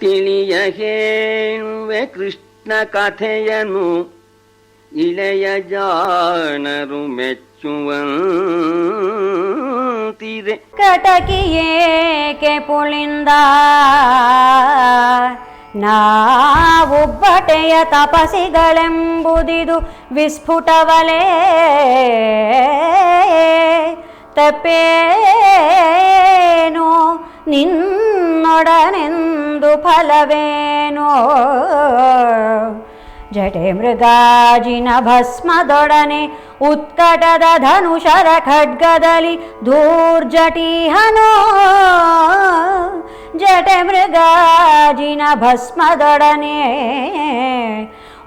ತಿಳಿಯ ಹೇಳುವೆ ಕೃಷ್ಣ ಕಥೆಯನು ಇಳೆಯ ಜಾಣರು ಮೆಚ್ಚುವಂತಿದೆ ಕಟಕಿಯೇಕೆ ಪುಳಿಂದ? ನಾವುಬ್ಬಟೆಯ ತಪಸಿಗಳೆಂಬುದಿದು ವಿಸ್ಫುಟವಲೇ. ತಪ್ಪೇನು? ನಿನ್ನೊಡನೆಂದು ಫಲವೇನೋ? ಜಟೆ ಮೃಗಾಜಿನ ಭಸ್ಮದೊಡನೆ ಉತ್ಕಟದ ಧನುಷರ ಖಡ್ಗದಲ್ಲಿ ಧೂರ್ಜಟೀಹನೋ ಜಟೆ ಮೃಗಾಜಿನ ಭಸ್ಮದೊಡನೆ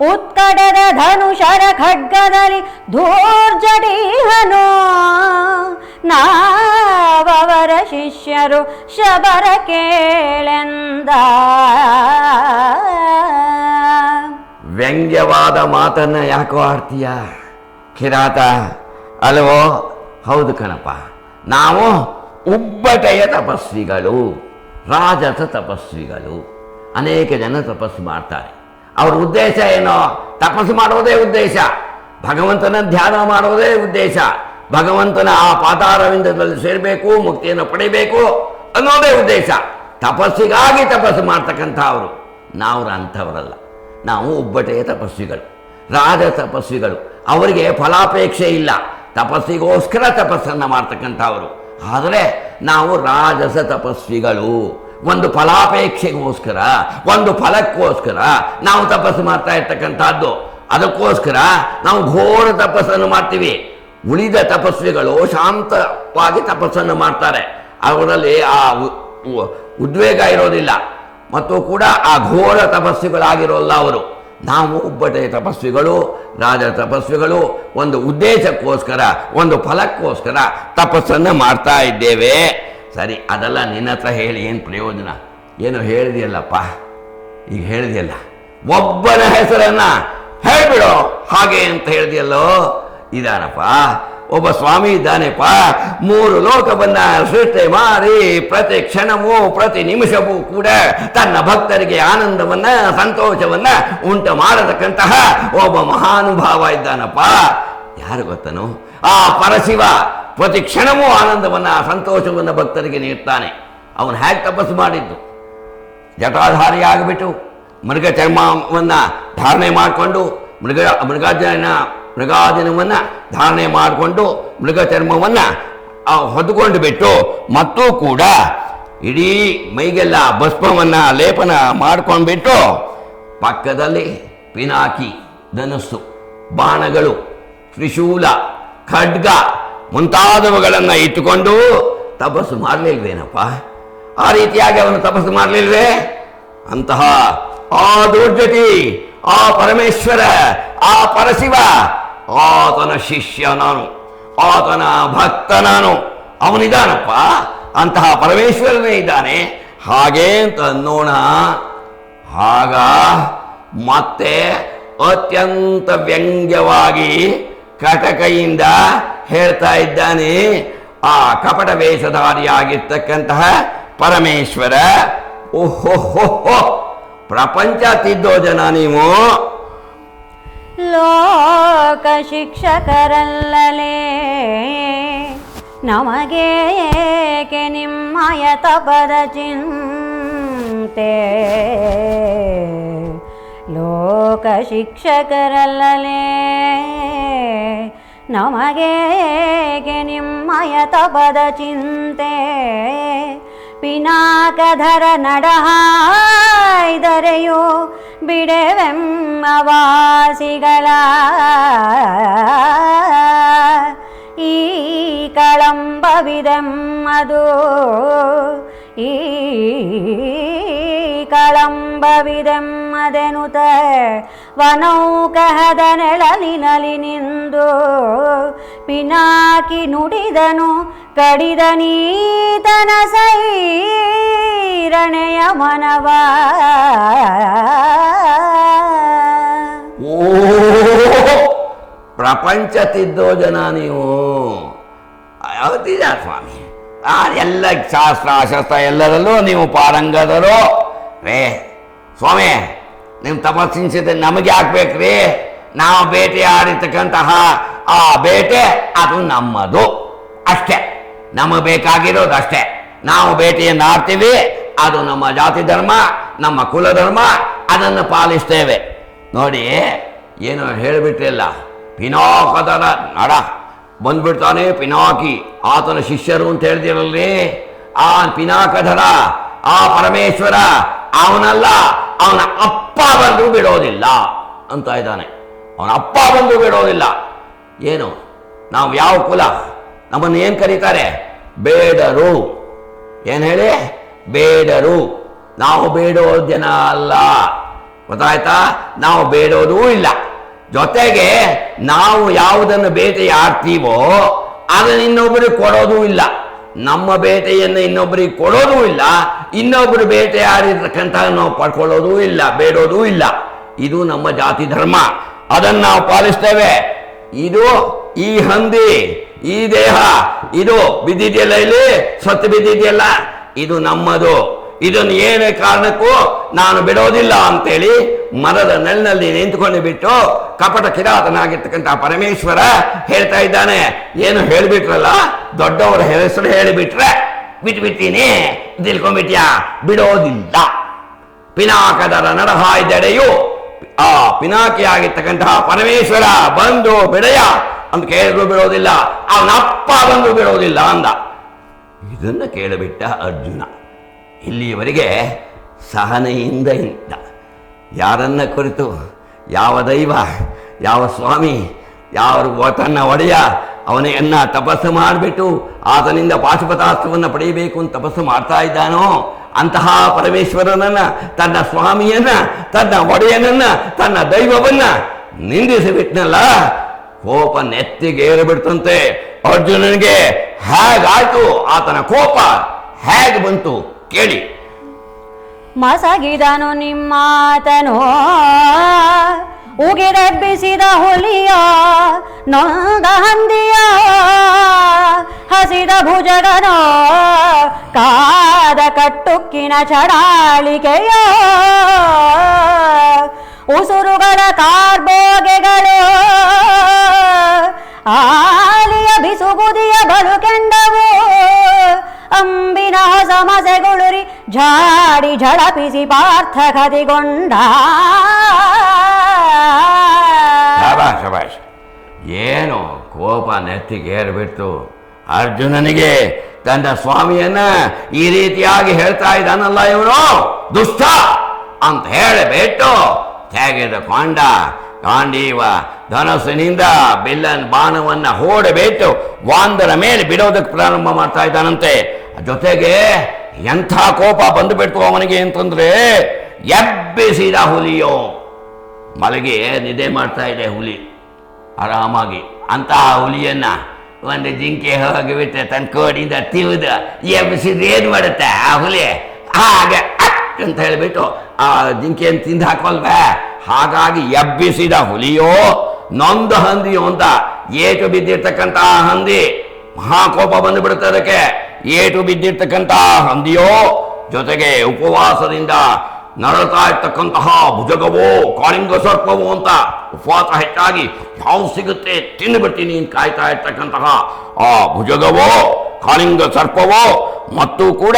ಉತ್ಕಟದ ಧನುಷರ ಖಡ್ಗದಲ್ಲಿ ಧೂರ್ಜಟೀಹನೋ ನಾವವರ ಶಿಷ್ಯರು ಶಬರ ಕೇಳೆಂದ. ವ್ಯಂಗ್ಯವಾದ ಮಾತನ್ನ ಯಾಕೋ ಆಡ್ತೀಯ? ಕಿರಾತ ಅಲ್ವೋ ಹೌದು ಕಣಪ್ಪ. ನಾವು ಉಬ್ಬಟೆಯ ತಪಸ್ವಿಗಳು, ರಾಜಸ ತಪಸ್ವಿಗಳು. ಅನೇಕ ಜನ ತಪಸ್ಸು ಮಾಡ್ತಾರೆ. ಅವ್ರ ಉದ್ದೇಶ ಏನೋ? ತಪಸ್ಸು ಮಾಡೋದೇ ಉದ್ದೇಶ. ಭಗವಂತನ ಧ್ಯಾನ ಮಾಡೋದೇ ಉದ್ದೇಶ. ಭಗವಂತನ ಆ ಪಾದಾರವಿಂದದಲ್ಲಿ ಸೇರಬೇಕು, ಮುಕ್ತಿಯನ್ನು ಪಡಿಬೇಕು ಅನ್ನೋದೇ ಉದ್ದೇಶ. ತಪಸ್ಸಿಗಾಗಿ ತಪಸ್ಸು ಮಾಡ್ತಕ್ಕಂಥ ಅವರು ನಾವು ಅಂಥವರಲ್ಲ. ನಾವು ಒಬ್ಬಟೆಯ ತಪಸ್ವಿಗಳು ರಾಜ ತಪಸ್ವಿಗಳು ಅವರಿಗೆ ಫಲಾಪೇಕ್ಷೆ ಇಲ್ಲ. ತಪಸ್ಸಿಗೋಸ್ಕರ ತಪಸ್ಸನ್ನು ಮಾಡ್ತಕ್ಕಂಥವರು. ಆದರೆ ನಾವು ರಾಜಸ ತಪಸ್ವಿಗಳು ಒಂದು ಫಲಾಪೇಕ್ಷೆಗೋಸ್ಕರ, ಒಂದು ಫಲಕ್ಕೋಸ್ಕರ ನಾವು ತಪಸ್ಸು ಮಾಡ್ತಾ ಇರ್ತಕ್ಕಂಥದ್ದು. ಅದಕ್ಕೋಸ್ಕರ ನಾವು ಘೋರ ತಪಸ್ಸನ್ನು ಮಾಡ್ತೀವಿ. ಉಳಿದ ತಪಸ್ವಿಗಳು ಶಾಂತವಾಗಿ ತಪಸ್ಸನ್ನು ಮಾಡ್ತಾರೆ. ಅವರಲ್ಲಿ ಆ ಉದ್ವೇಗ ಇರೋದಿಲ್ಲ. ಮತ್ತು ಕೂಡ ಆ ಘೋರ ತಪಸ್ವಿಗಳಾಗಿರೋಲ್ಲ ಅವರು. ನಾವು ಒಬ್ಬಟೆ ತಪಸ್ವಿಗಳು, ರಾಜ ತಪಸ್ವಿಗಳು, ಒಂದು ಉದ್ದೇಶಕ್ಕೋಸ್ಕರ, ಒಂದು ಫಲಕ್ಕೋಸ್ಕರ ತಪಸ್ಸನ್ನು ಮಾಡ್ತಾ ಇದ್ದೇವೆ. ಸರಿ, ಅದೆಲ್ಲ ನಿನ್ನ ಹತ್ರ ಹೇಳಿ, ಏನು ಪ್ರಯೋಜನ? ಏನು ಹೇಳಿದೆಯಲ್ಲಪ್ಪ? ಈಗ ಹೇಳಿದೆಯಲ್ಲ. ಒಬ್ಬನ ಹೆಸರನ್ನ ಹೇಳ್ಬಿಡು. ಹಾಗೆ ಅಂತ ಹೇಳಿದೆಯಲ್ಲೋ? ಇದಾನಪ್ಪ. ಒಬ್ಬ ಸ್ವಾಮಿ ಇದ್ದಾನೆಪ್ಪ. ಮೂರು ಲೋಕವನ್ನ ಸೃಷ್ಟಿ ಮಾರಿ ಪ್ರತಿ ಕ್ಷಣವೂ, ಪ್ರತಿ ನಿಮಿಷವೂ ಕೂಡ ತನ್ನ ಭಕ್ತರಿಗೆ ಆನಂದವನ್ನ, ಸಂತೋಷವನ್ನ ಉಂಟು ಮಾಡತಕ್ಕಂತಹ ಒಬ್ಬ ಮಹಾನುಭಾವ ಇದ್ದಾನಪ್ಪ. ಯಾರು ಗೊತ್ತನು? ಆ ಪರಶಿವ. ಪ್ರತಿ ಕ್ಷಣವೂ ಆನಂದವನ್ನ, ಸಂತೋಷವನ್ನು ಭಕ್ತರಿಗೆ ನೀಡ್ತಾನೆ. ಅವನು ಹೇಗೆ ತಪಸ್ಸು ಮಾಡಿದ್ದು? ಜಟಾಧಾರಿಯಾಗಿಬಿಟ್ಟು ಮೃಗ ಚರ್ಮವನ್ನು ಧಾರಣೆ ಮಾಡಿಕೊಂಡು, ಮೃಗ ಮೃಗಾಜನ ಮೃಗಾಜನವನ್ನು ಧಾರಣೆ ಮಾಡಿಕೊಂಡು, ಮೃಗ ಚರ್ಮವನ್ನು ಹೊದ್ಕೊಂಡು ಬಿಟ್ಟು ಮತ್ತೂ ಕೂಡ ಇಡೀ ಮೈಗೆಲ್ಲ ಭಸ್ಮವನ್ನು, ಲೇಪನ ಮಾಡ್ಕೊಂಡ್ಬಿಟ್ಟು ಪಕ್ಕದಲ್ಲಿ ಪಿನಾಕಿ, ಧನಸ್ಸು, ಬಾಣಗಳು, ತ್ರಿಶೂಲ, ಖಡ್ಗ ಮುಂತಾದವುಗಳನ್ನು ಇಟ್ಟುಕೊಂಡು ತಪಸ್ಸು ಮಾಡಲಿಲ್ವೇನಪ್ಪ? ಆ ರೀತಿಯಾಗಿ ಅವನು ತಪಸ್ಸು ಮಾಡಲಿಲ್ವೇ? ಅಂತಹ ಆ ದುರ್ಜತಿ ಆ ಪರಮೇಶ್ವರ, ಆ ಪರಶಿವ, ಆತನ ಶಿಷ್ಯ ನಾನು, ಆತನ ಭಕ್ತ ನಾನು. ಅವನಿದ್ದಾನಪ್ಪ ಅಂತಹ ಪರಮೇಶ್ವರನೇ ಇದ್ದಾನೆ. ಹಾಗೆ ಅಂತ ಅನ್ನೋಣ. ಆಗ ಮತ್ತೆ ಅತ್ಯಂತ ವ್ಯಂಗ್ಯವಾಗಿ ಕಟಕೈಯಿಂದ ಹೇಳ್ತಾ ಇದ್ದಾನೆ. ಆ ಕಪಟ ವೇಷಧಾರಿಯಾಗಿರ್ತಕ್ಕಂತಹ ಪರಮೇಶ್ವರ. ಓಹೋ ಪ್ರಪಂಚ ತಿದ್ದೋ ಜನ ನೀವು. ಲೋಕ ಶಿಕ್ಷಕರಲ್ಲಲೇ, ನಮಗೆ ಏಕೆ ನಿಮ್ಮಯ ತಪದ ಚಿಂತೆ? ಲೋಕ ಶಿಕ್ಷಕರಲ್ಲಲೇ ನಮಗೇಕೆ ನಿಮ್ಮಯ ತಪದ ಚಿಂತೆ ಪಿನಾಕಧರ ನಡಹಾಯ್ದರೆಯೋ ಬಿಡೆವೆಮ್ಮ ವಾಸಿಗಳ ಈ ಕಳಂಬವಿದೆಮ್ಮದು ಈ ಕಳಂಬವಿದೆಮ್ಮದೆನುತ ವನೌಕಹದ ನೆಳಲಿನಲಿ ನಿಂದು ಪಿನಾಕಿ ನುಡಿದನು ಕಡಿದ ನೀತನ ಸೈರಣೆಯ ಮನವ ಓ ಪ್ರಪಂಚ ತಿದ್ದೋ ಜನ ನೀವು ಯಾವತ್ತಿದ ಸ್ವಾಮಿ ಆ ಎಲ್ಲ ಶಾಸ್ತ್ರ ಶಾಸ್ತ್ರ ಎಲ್ಲರಲ್ಲೂ ನೀವು ಪಾರಂಗದರು. ರೇ, ಸ್ವಾಮಿ ನಿಮ್ಮ ತಪಸ್ಸಿನಿಸಿದ್ರೆ ನಮಗೆ ಹಾಕ್ಬೇಕ್ರಿ ನಾವು ಬೇಟೆ ಆಡಿರ್ತಕ್ಕಂತಹ ಆ ಬೇಟೆ ಅದು ನಮ್ಮದು. ಅಷ್ಟೇ. ನಮಗೆ ಬೇಕಾಗಿರೋದು ಅಷ್ಟೇ. ನಾವು ಬೇಟೆಯನ್ನು ಆಡ್ತೀವಿ, ಅದು ನಮ್ಮ ಜಾತಿ ಧರ್ಮ, ನಮ್ಮ ಕುಲ ಧರ್ಮ, ಅದನ್ನು ಪಾಲಿಸ್ತೇವೆ. ನೋಡಿ, ಏನು ಹೇಳಿಬಿಟ್ರಿಲ್ಲ ಪಿನೋಕದರ ನಡ. ಬಂದ್ಬಿಡ್ತಾನೆ ಪಿನಾಕಿ. ಆತನ ಶಿಷ್ಯರು ಅಂತ ಹೇಳ್ದಿರಲ್ರಿ ಆ ಪಿನಾಕಧರ, ಆ ಪರಮೇಶ್ವರ, ಅವನಲ್ಲ, ಅವನ ಅಪ್ಪ ಬಂದು ಬಿಡೋದಿಲ್ಲ ಅಂತ ಇದ್ದಾನೆ. ಅವನ ಅಪ್ಪ ಬಂದು ಬಿಡೋದಿಲ್ಲ. ಏನು? ನಾವು ಯಾವ ಕುಲ? ನಮ್ಮನ್ನು ಏನು ಕರೀತಾರೆ? ಬೇಡರು. ಏನು ಹೇಳಿ? ಬೇಡರು. ನಾವು ಬೇಡೋ ಜನ ಅಲ್ಲ. ಗೊತ್ತಾಯ್ತಾ? ನಾವು ಬೇಡೋದೂ ಇಲ್ಲ. ಜೊತೆಗೆ ನಾವು ಯಾವುದನ್ನು ಬೇಟೆಯಾಡ್ತೀವೋ ಅದನ್ನು ಇನ್ನೊಬ್ಬರಿಗೆ ಕೊಡೋದೂ ಇಲ್ಲ. ನಮ್ಮ ಬೇಟೆಯನ್ನು ಇನ್ನೊಬ್ಬರಿಗೆ ಕೊಡೋದೂ ಇಲ್ಲ. ಇನ್ನೊಬ್ಬರು ಬೇಟೆಯಾಡಿರ್ತಕ್ಕಂಥ ನಾವು ಪಡ್ಕೊಳ್ಳೋದೂ ಇಲ್ಲ, ಬೇಡೋದೂ ಇಲ್ಲ. ಇದು ನಮ್ಮ ಜಾತಿ ಧರ್ಮ. ಅದನ್ನು ನಾವು ಪಾಲಿಸ್ತೇವೆ. ಇದು ಈ ಹಂದಿ, ಈ ದೇಹ, ಇದು ಬಿದ್ದಿದೆಯಲ್ಲ ಇಲ್ಲಿ? ಸತ್ತು ಬಿದ್ದಿದೆಯಲ್ಲ? ಇದು ನಮ್ಮದು. ಇದನ್ನು ಏನೇ ಕಾರಣಕ್ಕೂ ನಾನು ಬಿಡೋದಿಲ್ಲ ಅಂತೇಳಿ ಮರದ ನೆಲನಲ್ಲಿ ನಿಂತ್ಕೊಂಡು ಬಿಟ್ಟು ಕಪಟ ಕಿರಾತನಾಗಿರ್ತಕ್ಕಂಥ ಪರಮೇಶ್ವರ ಹೇಳ್ತಾ ಇದ್ದಾನೆ. ಏನು ಹೇಳಿಬಿಟ್ರಲ್ಲ? ದೊಡ್ಡವರ ಹೆಸರು ಹೇಳಿಬಿಟ್ರೆ ಬಿಟ್ಬಿಡ್ತೀನಿ. ತಿಳ್ಕೊಂಡ್ಬಿಟ್ಯಾ ಬಿಡೋದಿಲ್ಲ. ಪಿನಾಕದರ ನಡಹಾಯ್ದೆಡೆಯು ಆ ಪಿನಾಕಿ ಆಗಿರ್ತಕ್ಕಂತಹ ಪರಮೇಶ್ವರ ಬಂದು ಬಿಡಯ ಅಂತ ಕೇಳಿದ್ರು ಬಿಡೋದಿಲ್ಲ. ಅವನಪ್ಪ ಬಂದು ಬಿಡೋದಿಲ್ಲ ಅಂದ. ಇದನ್ನು ಕೇಳಿಬಿಟ್ಟ ಅರ್ಜುನ. ಇಲ್ಲಿಯವರೆಗೆ ಸಹನೆಯಿಂದ ಇದ್ದ ಯಾರನ್ನ ಕುರಿತು ಯಾವ ದೈವ, ಯಾವ ಸ್ವಾಮಿ, ಯಾರು ತನ್ನ ಒಡೆಯ ಅವನೆಯನ್ನ ತಪಸ್ಸು ಮಾಡಿಬಿಟ್ಟು ಆತನಿಂದ ಪಾಶುಪತಾಸ್ತ್ರವನ್ನು ಪಡೆಯಬೇಕು ಅಂತ ತಪಸ್ಸು ಮಾಡ್ತಾ ಇದ್ದಾನೋ? ಅಂತಹ ಪರಮೇಶ್ವರನನ್ನ, ತನ್ನ ಸ್ವಾಮಿಯನ್ನ, ತನ್ನ ಒಡೆಯನನ್ನ, ತನ್ನ ದೈವವನ್ನ ನಿಂದಿಸಿಬಿಟ್ನಲ್ಲ? ಕೋಪ ನೆತ್ತಿಗೇರು ಬಿಡ್ತಂತೆ ಅರ್ಜುನನಿಗೆ ಹೇಗಾಯ್ತು. ಆತನ ಕೋಪ ಹೇಗೆ ಬಂತು? ಕೇಳಿ. ಮಸಗಿದನು ನಿಮ್ಮಾತನು ಉಗಿರೆಬ್ಬಿಸಿದ ಹುಲಿಯ, ನೊಂದ ಹಂದಿಯ, ಹಸಿದ ಭುಜಗನೋ, ಕಾದ ಕಟ್ಟುಕ್ಕಿನ ಚಡಾಳಿಕೆಯ. ಉಸುರುಗಳ ಕಾರ್ಬೋಗೆಗಳು, ಆಲಿಯ ಬಿಸುಗುದಿಯ ಬಲು ಕೆಂಡವು ಅಂಬಿನ ಸಮಸೆಗುಳುರಿ ಝಾಡಿ ಝಳಪಿಸಿ ಪಾರ್ಥ ಶಬಾಷ್ ಶಬಾಷ್. ಏನು ಕೋಪ ನೆತ್ತಿಗೇರ್ಬಿಟ್ಟು ಅರ್ಜುನನಿಗೆ ತನ್ನ ಸ್ವಾಮಿಯನ್ನ ಈ ರೀತಿಯಾಗಿ ಹೇಳ್ತಾ ಇದ್ದಾನಲ್ಲ ಇವನು? ದುಷ್ಟ ಅಂತ ಹೇಳಿಬಿಟ್ಟು ತೆಗೆದುಕೊಂಡ ಕಾಂಡೀವ ಧನಸ್ಸಿನಿಂದ ಬಿಲ್ಲನ್ ಬಾಣವನ್ನ ಹೂಡಬಿಟ್ಟು ವಾಂದರ ಮೇಲೆ ಬಿಡೋದಕ್ಕೆ ಪ್ರಾರಂಭ ಮಾಡ್ತಾ ಇದ್ದಾನಂತೆ. ಜೊತೆಗೆ ಎಂಥ ಕೋಪ ಬಂದುಬಿಡ್ತು ಅವನಿಗೆ ಅಂತಂದ್ರೆ ಎಬ್ಬಿಸಿದ ಹುಲಿಯೋ. ಮಲಗಿ ನಿದ್ದೆ ಮಾಡ್ತಾ ಇದೆ ಹುಲಿ, ಆರಾಮಾಗಿ. ಅಂತಹ ಹುಲಿಯನ್ನ ಒಂದು ಜಿಂಕೆ ಹೋಗಿಬಿಟ್ರೆ ತನ್ನ ಕೋಡಿಂದ ತಿವಿದು, ಎಬ್ಬಿಸಿದ್ರೆ ಏನು ಮಾಡುತ್ತೆ ಆ ಹುಲಿ? ಹಾಗೆ ಅಂತ ಹೇಳಿಬಿಟ್ಟು ಆ ಜಿಂಕೆಯನ್ನು ತಿಂದು ಹಾಕೋಲ್ವೇ ಹಾಗಾಗಿ ಎಬ್ಬಿಸಿದ ಹುಲಿಯೋ, ನೊಂದು ಹಂದಿಯೋ ಅಂತ ಏಟು ಬಿದ್ದಿರ್ತಕ್ಕಂತಹ ಹಂದಿ. ಮಹಾಕೋಪ ಬಂದುಬಿಡುತ್ತೆ ಅದಕ್ಕೆ. ಏಟು ಬಿದ್ದಿರ್ತಕ್ಕಂತಹ ಹಂದಿಯೋ, ಜೊತೆಗೆ ಉಪವಾಸದಿಂದ ನರಳ್ತಾ ಇರ್ತಕ್ಕಂತಹ ಭುಜಗವೋ, ಕಾಳಿಂಗ ಸರ್ಪವೋ ಅಂತ ಉಪವಾಸ ಹೆಚ್ಚಾಗಿ ಯಾವ ಸಿಗುತ್ತೆ ತಿಂದುಬಿಡ್ತೀನಿ ಕಾಯ್ತಾ ಇರ್ತಕ್ಕಂತಹ ಆ ಭುಜಗವೋ, ಕಾಳಿಂಗ ಸರ್ಪವೋ, ಮತ್ತು ಕೂಡ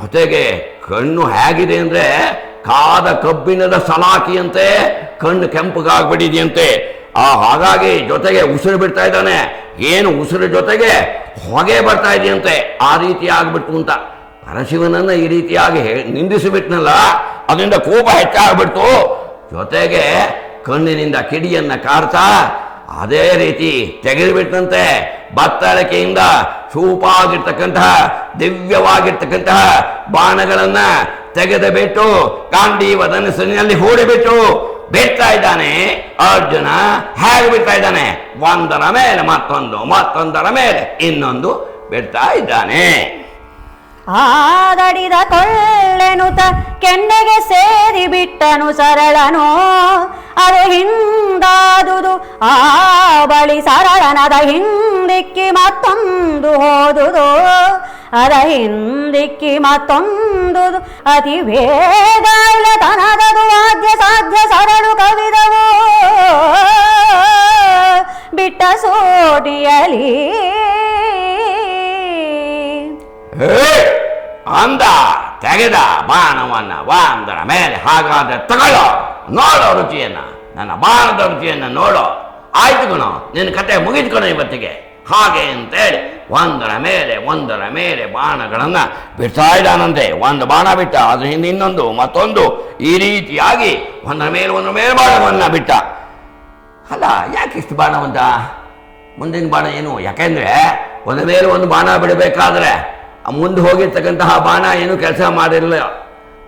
ಜೊತೆಗೆ ಕಣ್ಣು ಹೇಗಿದೆ ಅಂದರೆ ಕಾದ ಕಬ್ಬಿಣದ ಸಲಾಕಿಯಂತೆ, ಕಣ್ಣು ಕೆಂಪಗಾಗ್ಬಿಟ್ಟಿದೆಯಂತೆ. ಆ, ಹಾಗಾಗಿ ಜೊತೆಗೆ ಉಸಿರು ಬಿಡ್ತಾ ಇದ್ದಾನೆ. ಏನು ಉಸಿರು ಜೊತೆಗೆ ಹೊಗೆ ಬರ್ತಾ ಇದೆಯಂತೆ. ಆ ರೀತಿ ಆಗ್ಬಿಟ್ಟು ಅಂತ. ಪರಶಿವನನ್ನು ಈ ರೀತಿಯಾಗಿ ನಿಂದಿಸಿಬಿಟ್ನಲ್ಲ, ಅದರಿಂದ ಕೋಪ ಹೆಚ್ಚಾಗ್ಬಿಡ್ತು ಜೊತೆಗೆ ಕಣ್ಣಿನಿಂದ ಕಿಡಿಯನ್ನು ಕಾಡ್ತಾ ಅದೇ ರೀತಿ ತೆಗೆದುಬಿಟ್ಟಂತೆ ಬತ್ತಳಿಕೆಯಿಂದ ಚೂಪಾಗಿರ್ತಕ್ಕಂತಹ ದಿವ್ಯವಾಗಿರ್ತಕ್ಕಂತಹ ಬಾಣಗಳನ್ನ ತೆಗೆದುಬಿಟ್ಟು ಬಿಟ್ಟು ಗಾಂಧೀವ ಧನಸ್ಸಿನಲ್ಲಿ ಹೂಡಿಬಿಟ್ಟು ಬಿಡ್ತಾ ಇದ್ದಾನೆ, ಅರ್ಜುನ ಹೇಗೆ ಬಿಡ್ತಾ ಇದ್ದಾನೆ? ಒಂದರ ಮೇಲೆ, ಮತ್ತೊಂದು, ಮತ್ತೊಂದರ ಮೇಲೆ, ಇನ್ನೊಂದು ಬಿಡ್ತಾ ಇದ್ದಾನೆ. ಆದಡಿದ ಕೊಳ್ಳೆನುತ ಕೆನ್ನೆಗೆ ಸೇರಿ ಬಿಟ್ಟನು ಸರಳನು. ಅದು ಹಿಂದಾದುದು, ಆ ಬಳಿ ಸರಳನದ ಹಿಂದಿಕ್ಕಿ ಮತ್ತೊಂದು ಹೋದುದು. ಅದ ಹಿಂದಿಕ್ಕಿ ಮತ್ತೊಂದು ಅತಿ ವೇಗ ತನದದು ವಾದ್ಯ ಸಾಧ್ಯ ಮೇಲೆ ಹಾಗಾದ್ರೆ ತಗೊಳ್ಳೋ, ನೋಡೋ ರುಚಿಯನ್ನು, ನನ್ನ ಬಾಣದ ರುಚಿಯನ್ನು ನೋಡೋ. ಆಯ್ತು ಗುಣ, ನಿನ್ನ ಕತೆ ಮುಗಿದು ಕಣೋ ಇವತ್ತಿಗೆ. ಹಾಗೆ ಅಂತೇಳಿ ಒಂದರ ಮೇಲೆ ಒಂದರ ಮೇಲೆ ಬಾಣಗಳನ್ನು ಬಿಡ್ತಾ ಇದ್ದಾನಂತೆ. ಒಂದು ಬಾಣ ಬಿಟ್ಟ ಅದ್ರ ಹಿಂದೆ ಇನ್ನೊಂದು, ಮತ್ತೊಂದು. ಈ ರೀತಿಯಾಗಿ ಒಂದರ ಮೇಲೆ ಒಂದರ ಮೇಲೆ ಬಾಣವನ್ನು ಬಿಟ್ಟ. ಅಲ್ಲ, ಯಾಕೆ ಇಷ್ಟು ಬಾಣವಂತ ಮುಂದಿನ ಬಾಣ ಏನು? ಯಾಕೆಂದ್ರೆ ಒಂದ ಮೇಲೆ ಒಂದು ಬಾಣ ಬಿಡಬೇಕಾದ್ರೆ ಮುಂದೆ ಹೋಗಿರ್ತಕ್ಕಂತಹ ಬಾಣ ಏನು ಕೆಲಸ ಮಾಡಿರಲಿಲ್ಲ.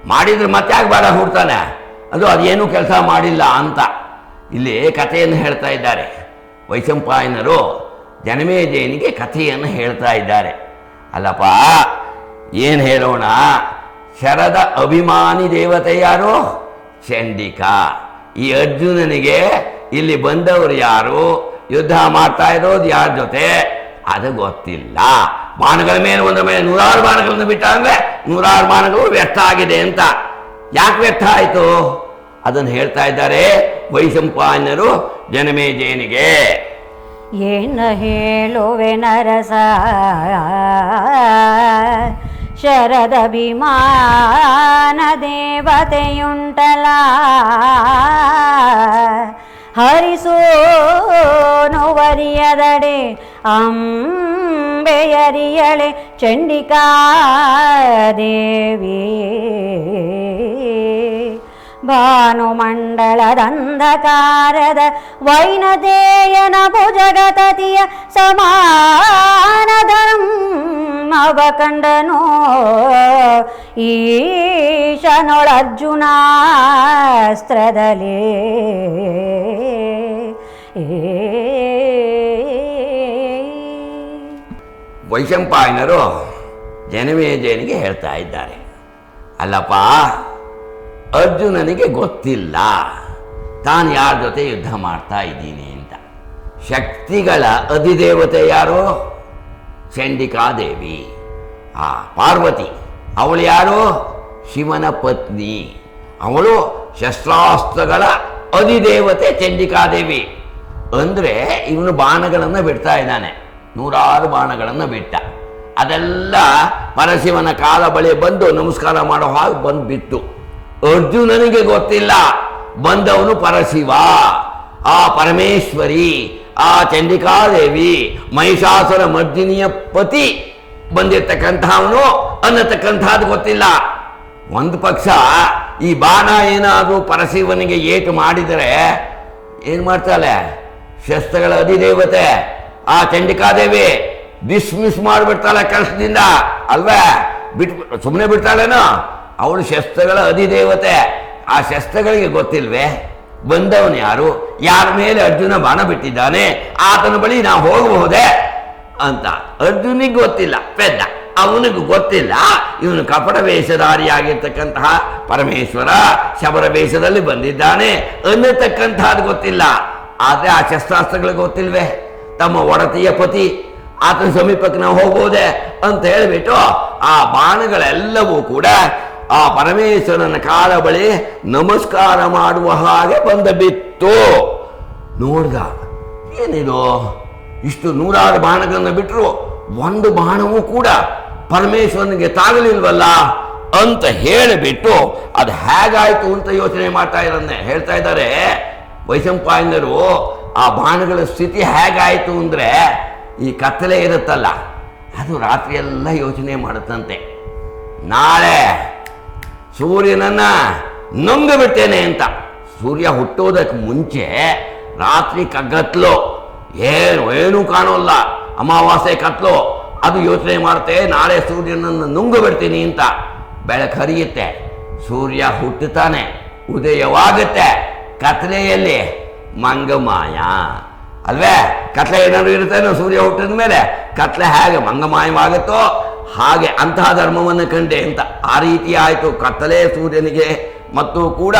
ಮಾಡಿದ್ರೆ ಮತ್ತೆ ಯಾಕೆ ಬೇಡ ಹುಡ್ತಾನೆ? ಅದು ಅದೇನು ಕೆಲಸ ಮಾಡಿಲ್ಲ ಅಂತ. ಇಲ್ಲಿ ಕಥೆಯನ್ನು ಹೇಳ್ತಾ ಇದ್ದಾರೆ. ವೈಶಂಪಾಯನರು ಜನಮೇಜಯನಿಗೆ ಕಥೆಯನ್ನು ಹೇಳ್ತಾ ಇದ್ದಾರೆ. ಅಲ್ಲಪ್ಪ, ಏನು ಹೇಳೋಣ? ಶರದ ಅಭಿಮಾನಿ ದೇವತೆ ಯಾರು? ಚಂಡಿಕಾ. ಈ ಅರ್ಜುನನಿಗೆ ಇಲ್ಲಿ ಬಂದವರು ಯಾರು? ಯುದ್ಧ ಮಾಡ್ತಾ ಇರೋದು ಯಾರ ಜೊತೆ? ಅದು ಗೊತ್ತಿಲ್ಲ. ಬಾಣಗಳ ಮೇಲೆ, ಒಂದರ ಮೇಲೆ ನೂರಾರು ಬಾಣಗಳನ್ನು ಬಿಟ್ಟ ನೂರಾರು ಬಾಣಗಳು ವ್ಯರ್ಥ ಆಗಿದೆ ಅಂತ. ಯಾಕೆ ವ್ಯರ್ಥ ಆಯಿತು? ಅದನ್ನು ಹೇಳ್ತಾ ಇದ್ದಾರೆ ವೈಶಂಪಾಯನರು ಜನಮೇಜಯನಿಗೆ ಏನ ಹೇಳುವೆ ನರಸ? ಶರದ ವಿಮಾನ ದೇವತೆಯುಂಟಲ. ಹರಿಸೋನುವರಿಯದಡೆ ಅಂಬೆಯರಿಯಳೆ ಚಂಡಿಕಾ ದೇವಿ ಭಾನುಮಂಡಲದಂಧಕಾರದ ವೈನದೇಯನ ಭುಜಗತತಿಯ ಸಮಾನಧರಂ ಅವ ಕಂಡನು ಈಶನೊಳರ್ಜುನಾಸ್ತ್ರದಲ್ಲಿ ವೈಶಂಪಾಯನರು ಜನಮೇಜಯನಿಗೆ ಹೇಳ್ತಾ ಇದ್ದಾರೆ, ಅಲ್ಲಪ್ಪ, ಅರ್ಜುನನಿಗೆ ಗೊತ್ತಿಲ್ಲ. ತಾನು ಯಾರ ಜೊತೆ ಯುದ್ಧ ಮಾಡ್ತಾ ಇದ್ದೀನಿ ಅಂತ. ಶಕ್ತಿಗಳ ಅಧಿದೇವತೆ ಯಾರು? ಚಂಡಿಕಾದೇವಿ. ಆ ಪಾರ್ವತಿ. ಅವಳು ಯಾರು? ಶಿವನ ಪತ್ನಿ. ಅವಳು ಶಸ್ತ್ರಾಸ್ತ್ರಗಳ ಅಧಿದೇವತೆ ಚಂಡಿಕಾದೇವಿ. ಅಂದರೆ ಇವನು ಬಾಣಗಳನ್ನು ಬಿಡ್ತಾ ಇದ್ದಾನೆ. ನೂರಾರು ಬಾಣಗಳನ್ನು ಬಿಟ್ಟ. ಅದೆಲ್ಲ ಪರಶಿವನ ಕಾಲ ಬಳಿ ಬಂದು ನಮಸ್ಕಾರ ಮಾಡೋ ಹಾಗೆ ಬಂದು ಬಿತ್ತು ಅರ್ಜುನನಿಗೆ ಗೊತ್ತಿಲ್ಲ. ಬಂದವನು ಪರಶಿವ. ಆ ಪರಮೇಶ್ವರಿ, ಆ ಚಂಡಿಕಾದೇವಿ, ಮಹಿಷಾಸುರ ಮರ್ಜಿನಿಯ ಪತಿ ಬಂದಿರ್ತಕ್ಕಂಥವನು ಅನ್ನತಕ್ಕಂಥದ್ದು ಗೊತ್ತಿಲ್ಲ. ಒಂದು ಪಕ್ಷ ಈ ಬಾಣ ಏನಾದರೂ ಪರಶಿವನಿಗೆ ಏಟು ಮಾಡಿದರೆ ಏನು ಮಾಡ್ತಾಳೆ? ಶಸ್ತ್ರಗಳ ಅಧಿದೇವತೆ. ಆ ಚಂಡಿಕಾದೇವಿ ಡಿಸ್ಮಿಸ್ ಮಾಡಿಬಿಡ್ತಾಳೆ ಕೆಲಸದಿಂದ ಅಲ್ವೇ? ಬಿಟ್ ಸುಮ್ಮನೆ ಬಿಡ್ತಾಳೇನೋ? ಅವಳು ಶಸ್ತ್ರಗಳ ಅಧಿದೇವತೆ. ಆ ಶಸ್ತ್ರಗಳಿಗೆ ಗೊತ್ತಿಲ್ವೇ? ಬಂದವನು ಯಾರು? ಯಾರ ಮೇಲೆ ಅರ್ಜುನ ಬಾಣ ಬಿಟ್ಟಿದ್ದಾನೆ? ಆತನ ಬಳಿ ನಾವು ಹೋಗಬಹುದೇ? ಅಂತ. ಅರ್ಜುನಿಗೆ ಗೊತ್ತಿಲ್ಲ, ಪೆದ್ದ. ಅವನಿಗೆ ಗೊತ್ತಿಲ್ಲ. ಇವನು ಕಪಟ ವೇಷಧಾರಿಯಾಗಿರ್ತಕ್ಕಂತಹ ಪರಮೇಶ್ವರ ಶಬರ ವೇಷದಲ್ಲಿ ಬಂದಿದ್ದಾನೆ ಅನ್ನತಕ್ಕಂತಹದ್ದು ಗೊತ್ತಿಲ್ಲ. ಆದರೆ ಆ ಶಸ್ತ್ರಾಸ್ತ್ರಗಳಿಗೆ ಗೊತ್ತಿಲ್ವೇ? ತಮ್ಮ ಒಡತಿಯ ಪತಿ, ಆತನ ಸಮೀಪಕ್ಕೆ ನಾವು ಹೋಗೋದೆ ಅಂತ ಹೇಳಿಬಿಟ್ಟು ಆ ಬಾಣಗಳೆಲ್ಲವೂ ಕೂಡ ಆ ಪರಮೇಶ್ವರನ ಕಾಲ ಬಳಿ ನಮಸ್ಕಾರ ಮಾಡುವ ಹಾಗೆ ಬಂದ ಬಿತ್ತು. ನೋಡ್ದ ಏನಿದು? ಇಷ್ಟು ನೂರಾರು ಬಾಣಗಳನ್ನು ಬಿಟ್ಟರು ಒಂದು ಬಾಣವೂ ಕೂಡ ಪರಮೇಶ್ವರನಿಗೆ ತಾಗಲಿಲ್ವಲ್ಲ ಅಂತ ಹೇಳಿಬಿಟ್ಟು ಅದು ಹೇಗಾಯ್ತು ಅಂತ ಯೋಚನೆ ಮಾಡ್ತಾ ಇರೋದನ್ನೇ ಹೇಳ್ತಾ ಇದ್ದಾರೆ ವೈಶಂಪಾಯನರು ಆ ಬಾಣಗಳ ಸ್ಥಿತಿ ಹೇಗಾಯಿತು ಅಂದರೆ ಈ ಕತ್ತಲೆ ಇರುತ್ತಲ್ಲ, ಅದು ರಾತ್ರಿಯೆಲ್ಲ ಯೋಚನೆ ಮಾಡುತ್ತಂತೆ. ನಾಳೆ ಸೂರ್ಯನನ್ನು ನುಂಗು ಬಿಡ್ತೇನೆ ಅಂತ. ಸೂರ್ಯ ಹುಟ್ಟೋದಕ್ಕೆ ಮುಂಚೆ ರಾತ್ರಿ ಕಗ್ಗತ್ಲು. ಏನು, ಏನೂ ಕಾಣೋಲ್ಲ. ಅಮಾವಾಸ್ಯೆ ಕತ್ಲು. ಅದು ಯೋಚನೆ ಮಾಡುತ್ತೆ, ನಾಳೆ ಸೂರ್ಯನನ್ನು ನುಂಗು ಬಿಡ್ತೀನಿ ಅಂತ. ಬೆಳಕು ಹರಿಯುತ್ತೆ. ಸೂರ್ಯ ಹುಟ್ಟುತ್ತಾನೆ. ಉದಯವಾಗುತ್ತೆ. ಕತ್ಲೆಯಲ್ಲಿ ಮಂಗಮಾಯ. ಅಲ್ವೇ? ಕತ್ಲೆ ಏನಾದ್ರು ಇರುತ್ತೇನೋ ಸೂರ್ಯ ಹುಟ್ಟಿದ ಮೇಲೆ? ಕತ್ಲೆ ಹೇಗೆ ಮಂಗಮಾಯವಾಗುತ್ತೋ ಹಾಗೆ ಅಂತಹ ಧರ್ಮವನ್ನು ಕಂಡೆ ಅಂತ ಆ ರೀತಿ ಆಯಿತು. ಕತ್ತಲೆ ಸೂರ್ಯನಿಗೆ ಮತ್ತು ಕೂಡ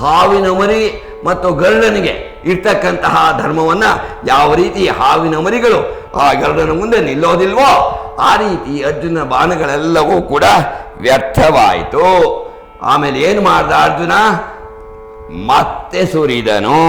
ಹಾವಿನ ಮರಿ ಮತ್ತು ಗರುಡನಿಗೆ ಇರ್ತಕ್ಕಂತಹ ಧರ್ಮವನ್ನು ಯಾವ ರೀತಿ ಹಾವಿನ ಮರಿಗಳು ಆ ಗರುಡನ ಮುಂದೆ ನಿಲ್ಲೋದಿಲ್ವೋ ಆ ರೀತಿ ಅರ್ಜುನ ಬಾಣಗಳೆಲ್ಲವೂ ಕೂಡ ವ್ಯರ್ಥವಾಯಿತು. ಆಮೇಲೆ ಏನು ಮಾಡ್ದ ಅರ್ಜುನ? ಮತ್ತೆ ಸುರಿದನು.